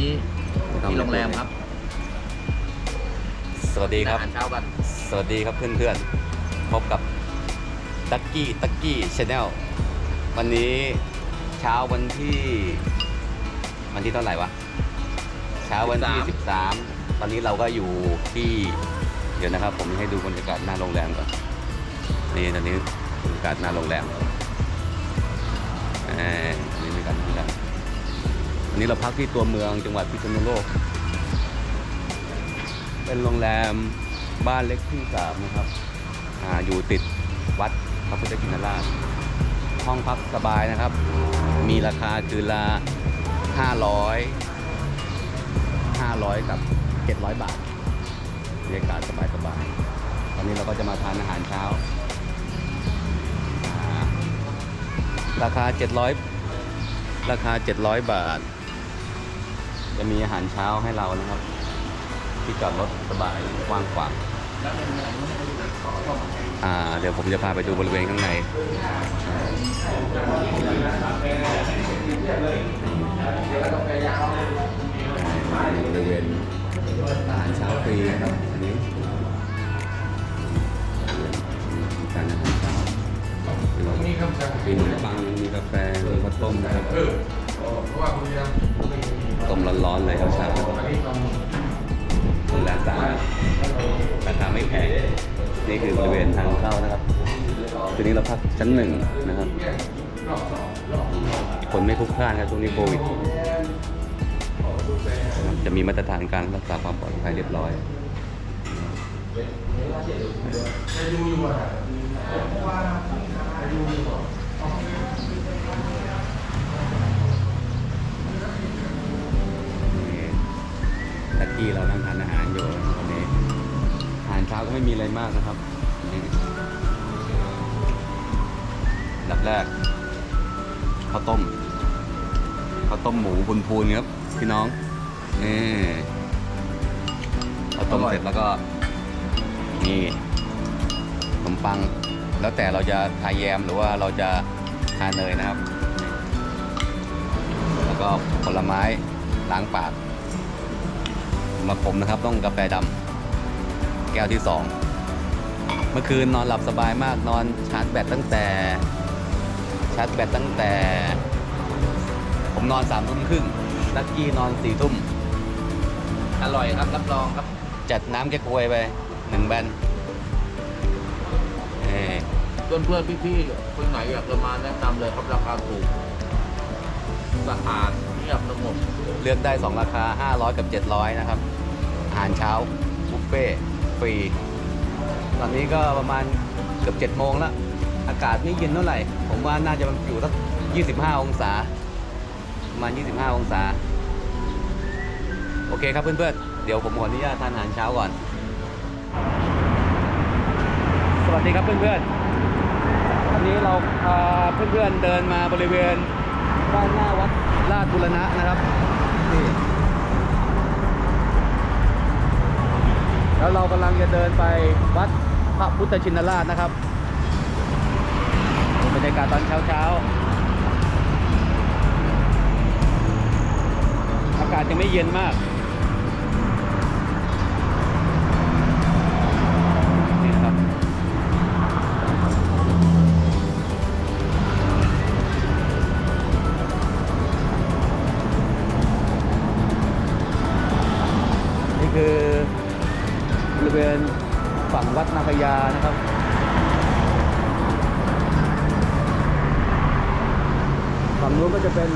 นี้ที่โรงแรมครับสวัสดีครับอาหารเช้ากันสวัสดีครับเพื่อนๆพบกับตักกี้ตักกี้ชาแนลวันนี้เช้าวันที่ วันที่เท่าไหร่วะ เช้าวันที่ 13 ตอนนี้เราก็อยู่ที่ เดี๋ยวนะครับ ผมให้ดูบรรยากาศหน้าโรงแรมก่อนนี่ตอนนี้บรรยากาศหน้าโรงแรม วันนี้เราพักที่ตัวเมืองจังหวัดพิษณุโลก เป็นโรงแรมบ้านเล็กที่สามนะครับออยู่ติดวัดพระพุทธชินราช ห้องพักสบายนะครับ มีราคาคืนละ500 500 กับ 700 บาทบรรยากาศสบายสบายๆ ตอนนี้เราก็จะมาทานอาหารเช้า ราคา 700 ราคา 700 บาท จะมีอาหารเช้าให้เรานะครับ ที่จอดรถสบายกว้างขวางอ่า เดี๋ยวผมจะพาไปดูบริเวณข้างในบริเวณอาหารเช้าฟรีนะครับอันนี้มีการอาหารเช้ามีขนมปังมีกาแฟมีข้าวต้มนะครับ นี่คือบริเวณทางเข้านะครับทีนี้เราพักชั้นหนึ่งนะครับคนไม่พลุกพล่านครับช่วงนี้โควิดจะมีมาตรฐานการรักษาความปลอดภัยเรียบร้อยตะกี้เรานั่งทานอาหารอยู่าหารเช้าก็ไม่มีอะไรมากนะครับนี่อันดับแรกข้าวต้มข้าวต้มหมูพูนๆครับพี่น้องนี่ข้าวต้มเสร็จแล้วก็ นี่ขนมปัง แล้วแต่เราจะทาแยมหรือว่าเราจะทาเนยนะครับ แล้วก็ผลไม้ล้างปากมาผมนะครับต้องกาแฟดำ แก้วที่สองเมื่อคืนนอนหลับสบายมากนอนชาร์จแบตตั้งแต่ชาร์จแบตตั้งแต่ ผมนอนสามทุ่มครึ่งลักกี้นอนสี่ทุ่มอร่อยครับรับรองครับ จัดน้ำแก้ควยไปหนึ่งแบนเอ่อเพื่อนเพื่อนๆพี่ๆคนไหนอยากจะมาแนะนำเลยครับราคาถูกสะอาดเงียบสงบเลือกได้ 2 ราคา 500 กับ 700 นะครับ อาหารเช้าบุฟเฟ่ต์ ฟรี ตอนนี้ก็ประมาณเกือบ7โมงแล้ว อากาศไม่เย็นเท่าไหร่ ผมว่าน่าจะมันอยู่สัก25 องศาประมาณ 25 องศา โอเคครับเพื่อนๆ เดี๋ยวผมขออนุญาตทานอาหารเช้าก่อน สวัสดีครับเพื่อนๆ วันนี้เราพาเพื่อนๆเดินมาบริเวณด้านหน้าวัดราชบุรณะนะครับนี่ แล้วเรากำลังจะเดินไปวัดพระพุทธชินราชนะครับบรรยากาศตอนเช้าๆอากาศยังไม่เย็นมาก ฝั่งนู้นก็จะเป็น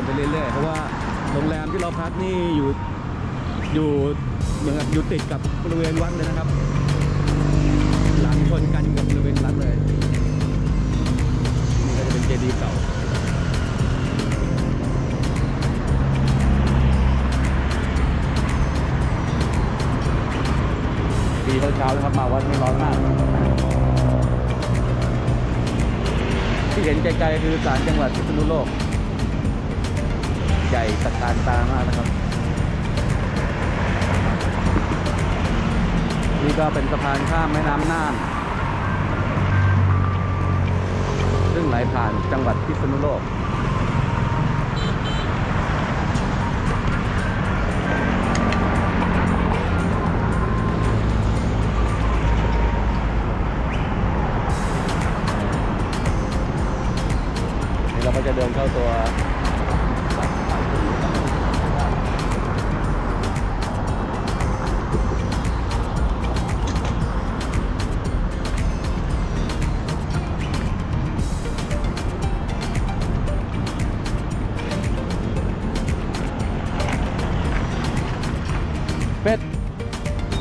นไปเรื่อยๆเพราะว่าโรงแรมที่เราพักนี่อยู่อยู่เหมือนกับอยู่ติดกับบริเวณวัดเลยนะครับหลังชนกันกับบริเวณวัดเลยนี่ก็จะเป็นเจดีย์เก่าปีเช้าๆนะครับมาวัดนี่ร้อนมาก ที่เห็นไกลๆคือศาลจังหวัดพิษณุโลก ใหญ่ตะการตามากนะครับ นี่ก็เป็นสะพานข้ามแม่น้ำน่าน ซึ่งไหลผ่านจังหวัดพิษณุโลกเราก็จะเดินเข้าตัว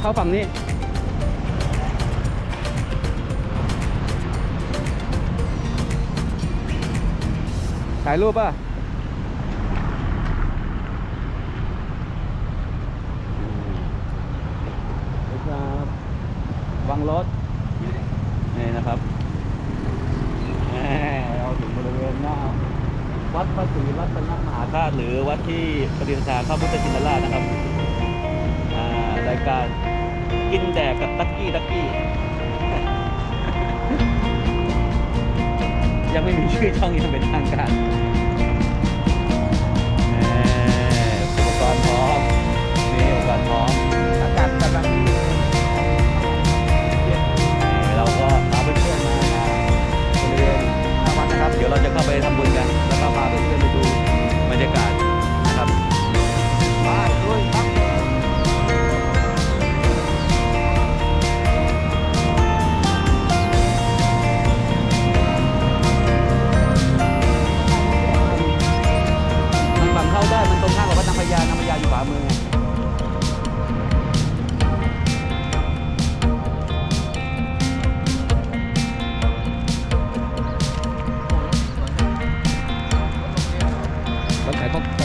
เข้าฝั่งนี้ ถ่ายรูปป่ะครับวังรถ นี่นะครับแหม่เราถึงบริเวณหน้าวัดพระศรีรัตนมหาธาตุหรือวัดที่ประดิษฐานพระพุทธชินราชนะครับอ่ารายการ กินแดกกับตักกี้ตักกี้ ยังไม่มีชื่อช่องยังเป็นทางการ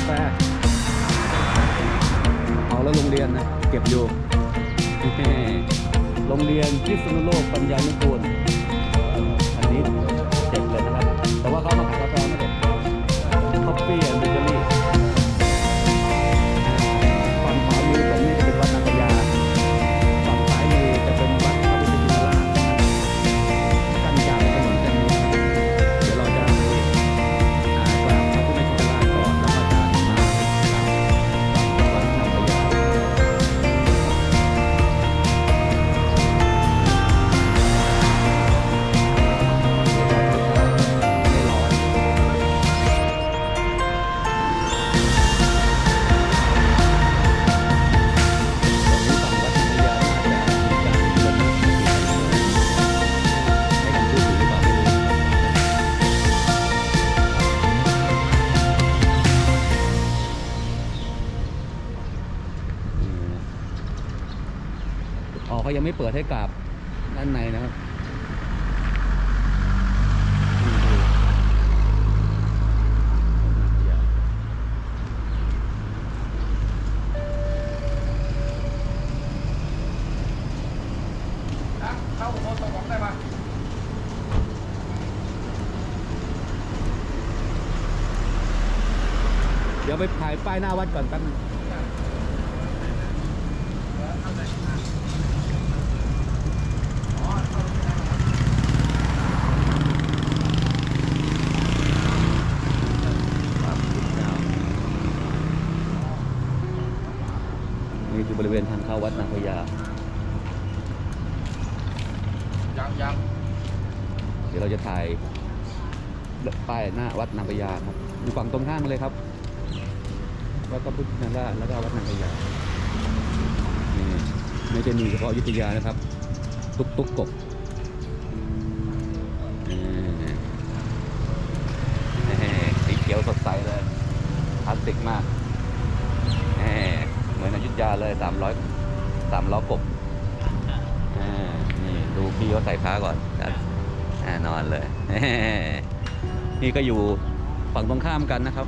แฟ เอาแล้วโรงเรียนนะ เก็บอยู่ โรงเรียนพิษณุโลกปัญญานุกูล เข้าโคตรของได้ปะเดี๋ยวไปถ่ายป้ายหน้าวัดก่อนแป๊บนึงนี่คือบริเวณทางเข้าวัดนางพญา ยังยัง เดี๋ยวเราจะถ่ายป้ายหน้า วัดนางพญาครับอยู่ฝั่งตรงข้ามเลยครับวัดพระพุทธชินราชแล้วก็วัดนางพญานี่ไม่ใช่มีเฉพาะยุธยานะครับ ตุกตุกกบสีเขียวสดใสเลยคลาสสิกมากเหมือนอยุธยาเลยสามร้อยสามล้อกบนี่ดูพี่เขาใส่ผ้าก่อนนอนเลย นี่ก็อยู่ฝั่งตรงข้ามกันนะครับ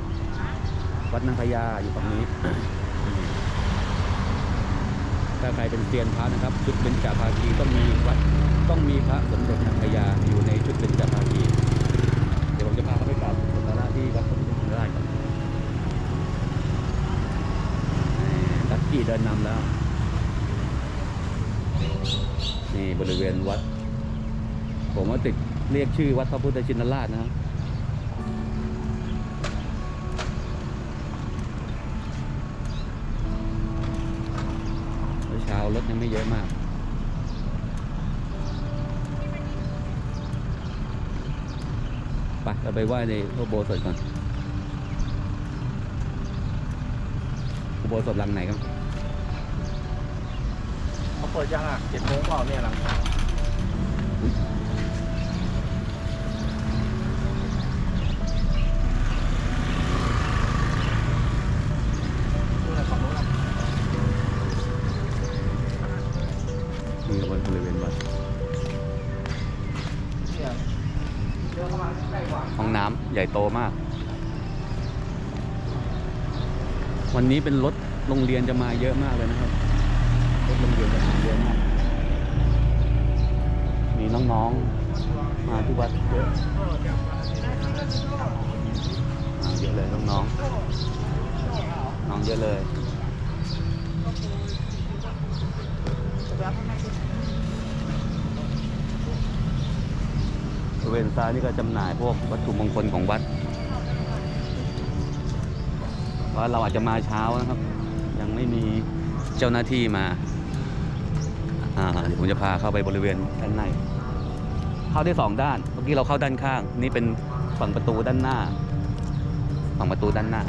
วัดนางพญาอยู่ฝั่งนี้ ถ้าใครเป็นเซียนพระนะครับ ชุดเป็นจ่าภาคีต้องมีวัดต้องมีพระสมเด็จนางพญาอยู่ในชุดเป็นจาภาคีเดี๋ยวผมจะพาเขาไปกราบสักการที่วัดสมเด็จนางพญาก่อนลักกี้เดินนำแล้วนี่บริเวณวัด ผมว่าติดเรียกชื่อวัดพระพุทธชินราชนะครับ รถยังไม่เยอะมาก ไปเราไปไหว้ในพระอุโบสถก่อนอุโบสถหลังไหนครับเขาเปิดยังอะเจ็ดโมงเปล่าเนี่ยหลัง ญ่โตมาก วันนี้เป็นรถโรงเรียนจะมาเยอะมากเลยนะครับ รถโรงเรียนจะมาเยอะมาก มีน้องๆ มาที่วัดเยอะมาเยอะเลยน้องๆ น้องเยอะเลย ริเวณซ้ายนี่ก็จำหน่ายพวกวัตถุมงคลของวัดว่าเราอาจจะมาเช้านะครับ ยังไม่มีเจ้าหน้าที่มาเดี๋ยวผมจะพาเข้าไปบริเวณด้านใน เข้าได้สองด้าน เมื่อกี้เราเข้าด้านข้าง นี่เป็นฝั่งประตูด้านหน้า ฝั่งประตูด้านหน้า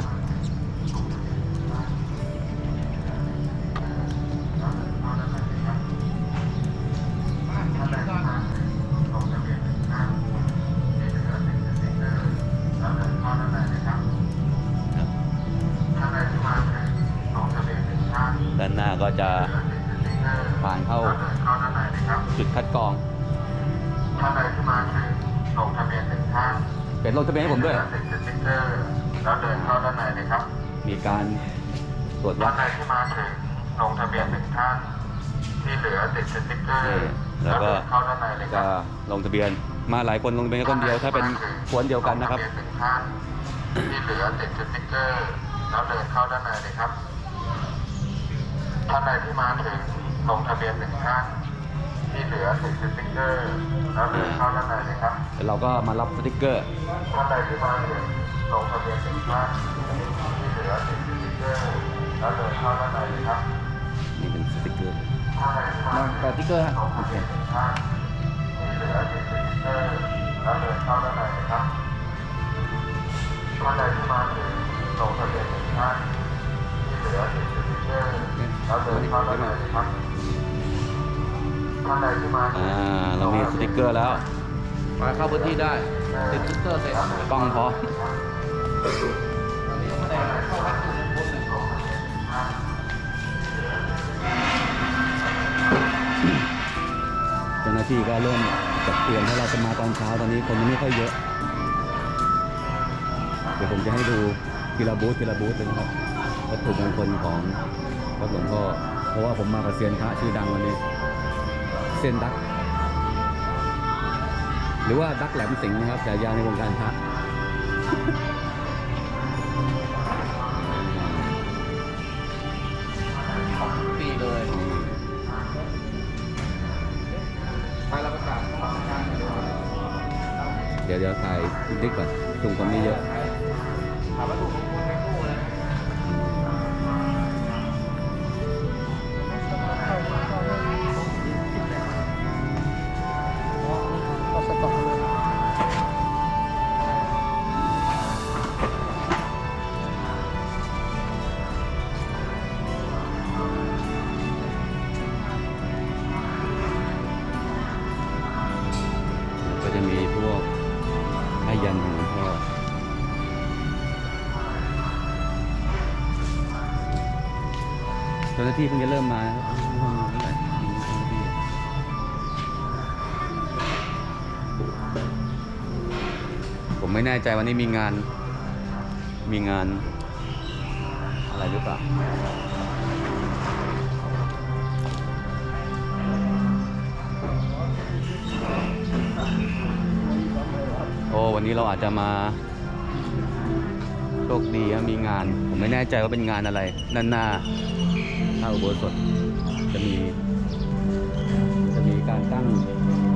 ด้านหน้าก็จะผ่านเข้าจุดคัดกรองท่านใดที่มาถึงลงทะเบียนหนึ่งท่านเป็นลงทะเบียนให้ผมด้วยติดสติ๊กเกอร์แล้วเดินเข้าด้านในเลยครับมีการตรวจวัท่าดนใดที่มาถึงลงทะเบียนหนึ่งท่านที่เหลือติดสติ๊กเกอร์นี่แล้แล้ววก็เดินเข้าด้านในเลยคจะรับลงทะเบียนมาหลายคนลงทะเบียนแค่คนเดียวถ้าเป็นกวนเดียวกันนะครับ ลงทะเบียนหนึ่งท่านที่เหลือติดสติ๊กเกอร์แล้วเดินเข้าด้านในเลยครับ ท่านใดที่มาถึงลงทะเบียนหนึ่งท่านที่เหลือติดสติ๊กเกอร์ แล้วเดินเข้าด้านในเลยครับแล้วเราก็มารับสติกเกอร์ ท่านใดที่มาถึงลงทะเบียนหนึ่งท่านที่เหลือติดสติ๊กเกอร์แล้วเดินเข้าด้านในเลยครับนี่เป็นสติกเกอร์ท่านใดที่มามาถึงแปะติ๊กเกอร์ฮะลงทะเบียนหนึ่งท่านที่เหลือติดสติ๊กเกอร์แล้วเดินเข้าด้านในเลยครับท่านใดที่มาถึงลงทะเบียนหนึ่งท่านที่เหลือติดสติ๊กเก อร์แล้วเดินเข้าด้านในเลยครับท่านใดที่มาถึงอ่าเรามีสติกเกอร์แล้วมาเข้าพื้นที่ได้ติดสติ๊กเกอร์เสร็จกล้องพร้อมอันนี้มาแดงเข้าวัดสุมงคลเลยเจ้าหน้าที่ก็เริ่มจัดเตรียมให้เราจะมาตอนเช้าตอนนี้คนยังไม่ค่อยเยอะ เดี๋ยวผมจะให้ดูทีละบูธทีละบูธเลยนะครับ วัตถุมงคลของวัดหลวงพ่อเพราะว่าผมมากับเซียนพระชื่อดังวันนี้เซียนดัก หรือว่าดักแหลมสิงห์นะครับฉายาในวงการพระของทุกปีเลยไปเราประกาศของทางเลยเดี๋ยวเดี๋ยวถ่ายดิกก่อนกลุ่มคนไม่เยอะถามว่าถูก ที่เพิ่งจะเริ่มมานะครับผมไม่แน่ใจวันนี้มีงาน มีงาน อะไรหรือเปล่าโอ้วันนี้เราอาจจะมาโชคดีมีงาน ผมไม่แน่ใจว่าเป็นงานอะไรด้านหน้า พระอุโบสถจะมี จะมีการตั้ง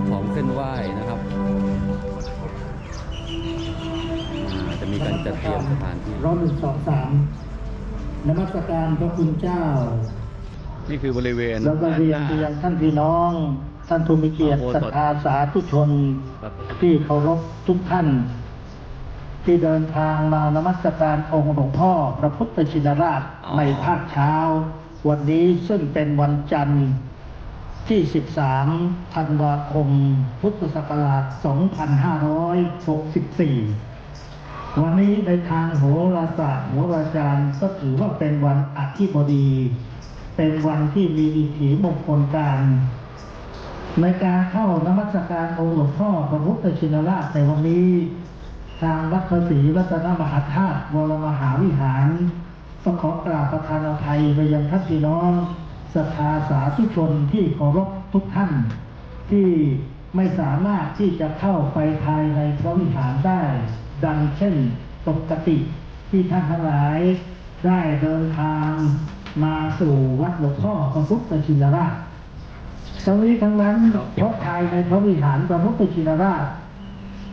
ของเส้นไหว้นะครับอ่าจะมีการจัดเตรียมสถานที่ร้อยหนึ่งสองสามนมัสการพระคุณเจ้า นี่คือบริเวณแล้วก็เรียนไปยังท่านพี่น้อง ท่านผู้มีเกียรติโอ้โหศรัทธาสาธุชนครับที่เคารพทุกท่าน ที่เดินทางมานมัสการองค์หลวงพ่อ พระพุทธชินราชอ๋อในภาคเช้า วันนี้ซึ่งเป็นวันจันทร์ที่ 13 ธันวาคม พุทธศักราช 2564 วันนี้ในทางโหราศาสตร์โหราจารย์ก็ถือว่าเป็นวันอธิบดี เป็นวันที่มีอิทธิมงคลการ ในการเข้านมัสการองค์หลวงพ่อพระพุทธชินราชในวันนี้ ทางวัดพระศรีรัตนมหาธาตุวรมหาวิหาร ต้องขอกราบประธานอภัยไปยังท่านพี่น้องศรัทธาสาธุชนที่เคารพทุกท่าน ที่ไม่สามารถที่จะเข้าไปภายในพระวิหารได้ ดังเช่นปกติที่ท่านทั้งหลาย ได้เดินทางมาสู่วัดหลวงพ่อพระพุทธชินราชทั้งนี้ทั้งนั้นเพราะภายในพระวิหารพระพุทธชินราช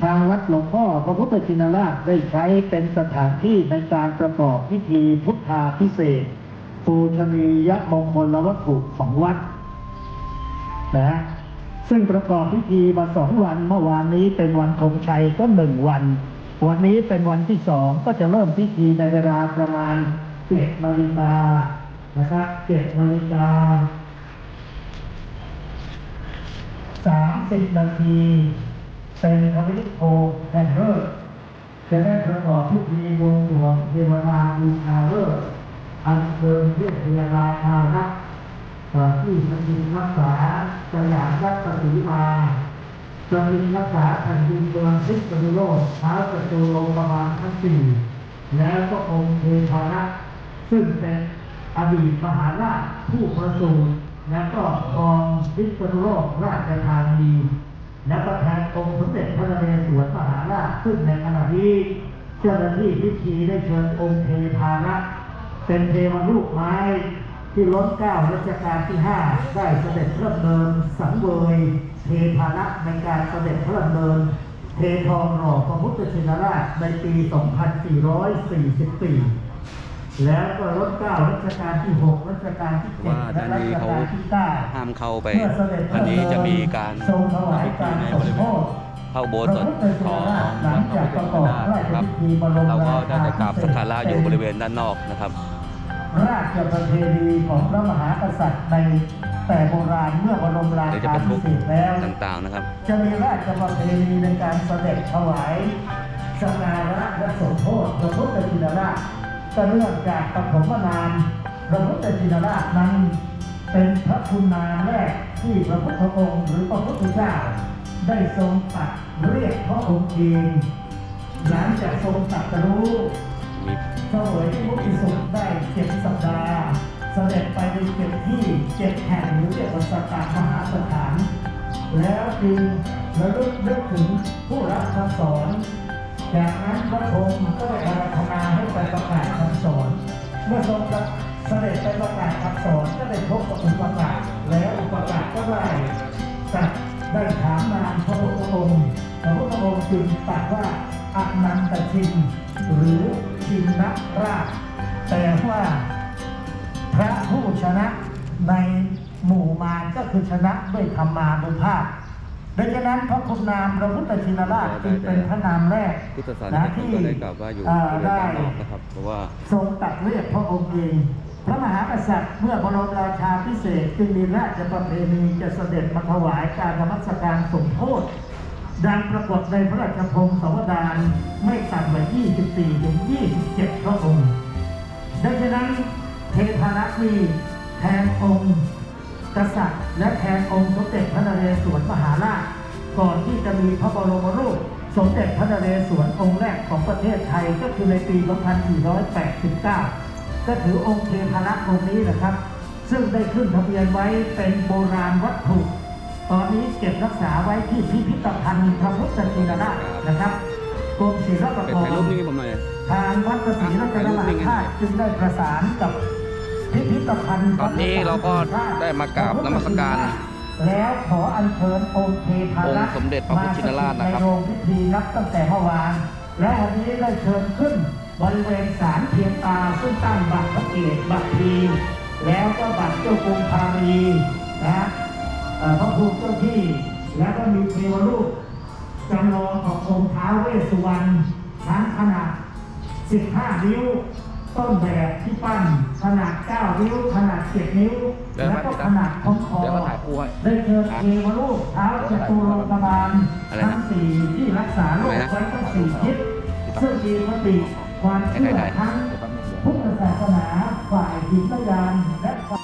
ทางวัดหลวงพ่อพระพุทธชินราชได้ใช้เป็นสถานที่ในการประกอบพิธีพุทธาพิเศษปูชนียมงคลวัตถุของวัดนะซึ่งประกอบพิธีมาสองวันเมื่อวานนี้เป็นวันธงชัยก็หนึ่งวัน วันนี้เป็นวันที่สองก็จะเริ่มพิธีในเวลาประมาณเจ็ดนาฬิกานะครับเจ็ดนาฬิกาสามสิบนาที เป็นพระวิโภแห่งเลิกษ์จะได้ประกอบพิธีวงสรวงเทวราบูชาเลิกอันเชิญเทพยาลาภารักษ์ต่อที่สถิตรักษาสยามรัตนศรีมาสถิตรักษาแผ่นดินเมืองพิษณุโลกท้าประตูโลกบาลทั้งสี่แล้วก็องค์เทพารักษ์ซึ่งเป็นอดีตมหาราชผู้ประสูติแล้วก็ครองพิษณุโลกราชธานี และประธานองค์สมเด็จพระนเรศวรมหาราชซึ่งในขณะนี้เจ้าหน้าที่พิธีได้เชิญองค์เทพารักษ์เป็นเทวรูปไม้ที่ล้นเกล้ารัชกาลที่ห้าได้เสด็จพระดำเนินสังเวยเทพารักษ์ในการเสด็จพระดำเนินเททองหล่อพระพุทธชินราชในปี 2444 แล้วก็รถเกล้ารัชกาลที่หกรัชกาลที่เจ็ดว่าและด้านรันี้ชเขากาลที่เก้าห้ามเข้าไป เมื่อเสด็จพอัระนดำเนินี้จะมีการทรงถวายการในสบมริโภเวณชพระอุโบสถของวัดพระพุทธชินราชครับเราก็ได้ไปกราบสักการะอยู่บริเวณด้านนอกนะครับ ราชประเพณีของพระมหากษัตริย์ในแต่โบราณเมื่อบรมราเดี๋ยวจะชาเป็นพภิวกเษกแล้ว ต่างๆนะครับ จะมีราชประเพณีในการเสด็จถวายสกการะและสมโภชพระพุทธชินราช ก็เนื่องจากปฐมนามพระพุทธชินราชนั้น เป็นพระคุณนามแรกที่พระพุทธองค์หรือพระพุทธเจ้า ได้ทรงตัดเรียกพระองค์เองหลังจากทรงตรัสรู้เสวยที่มุติสุขได้เจ็ดสัปดาห์เสด็จไปในเจ็ดที่เจ็ดแห่งหรือเรียกว่าสตามหาสถาน แล้วจึงระลึกนึกถึงผู้รับคำสอน จากนั้นพระองค์ก็ได้อาราธนาให้ไปประกาศคำสอน เมื่อทรงเสด็จไปประกาศคำสอนก็ได้พบกับอุปการแล้วอุปการก็ได้ตรัสได้ถามนามพระพุทธองค์พระพุทธองค์จึงตรัสว่าอนันตชินหรือชินนราชแต่ว่าพระผู้ชนะในหมู่มารก็คือชนะด้วยธรรมานุภาพ ดังนั้นพระคุณนามพระพุทธชินราชจึงเป็นพระนามแรกพุทธศาสนะนิกชนที่ก็ได้กล่าวว่าอยู่บเอ่อริเวณได้ด้านนอกนะครับเพราะว่าทรงตรัดเรียกพระองค์เองพระมหากษัตริย์เมื่อบรมราชาพิเศษกจึงมีราชประเพณีจะเสด็จมาถวายการนมัสการสมโพธิดังปรากฏในพระราชพงศาวดารไม่ต่ำกว่า 24 ถึง 27 พระองค์ดังนั้นเทพารักษ์มีแทนองค์ กษัตริย์ และแทนองค์สมเด็จพระนเรศวรมหาราช ก่อนที่จะมีพระบรมรูป สมเด็จพระนเรศวรองค์แรกของประเทศไทยก็คือในปี 2489 ก็ถือองค์เทพารักษ์องค์นี้นะครับ ซึ่งได้ขึ้นทะเบียนไว้เป็นโบราณวัตถุตอนนี้เก็บรักษาไว้ที่พิพิธภัณฑ์พระพุทธชินราชนะครับกรมศิลปาเป็นกถ่ายรูปรนี่ให้ผมหน่อยทางวัดพระศรีรัตนมหาธาตุจึงได้ประสานกับพิพิธภัณฑ์ ตอนนี้เราก็ได้มากราบนมัสการแล้วขออัญเชิญองค์เทพาองรักษ์ค์สมเด็จพระพุทธชินราชนะครับในโรงพิธีนับตั้งแต่เมื่อวาน และวันนี้ได้เชิญขึ้นบริเวณศาลเพียงตาซึ่งตั้งบัตรพระเกศบัตรทีแล้วก็บัตรเจ้ากรุงพารีนะเอ่อพระภูมิเจ้าที่ แล้วก็มีเทวรูปจำลองขององค์ท้าวเวสสุวรรณทั้งขนาด 15 นิ้ว ต้นแบบที่ปั้นขนาด 9 นิ้ว ขนาด 7 นิ้วเดี๋ยวแล้วก็มาขนาดของคอเดี๋ยวมาถ่ายคู่ให้ได้เชิญเทวรูปเท้าจตุโลกบาลอะไรทั้นะงสี่ที่รักษาโรคอะไรนะไว้ทั้งสี่ทิศซึ่งมีมติความเชื่อไหนๆๆทั้งพุทธศาสนาฝ่ายจิตวิญญาณและฝ่าย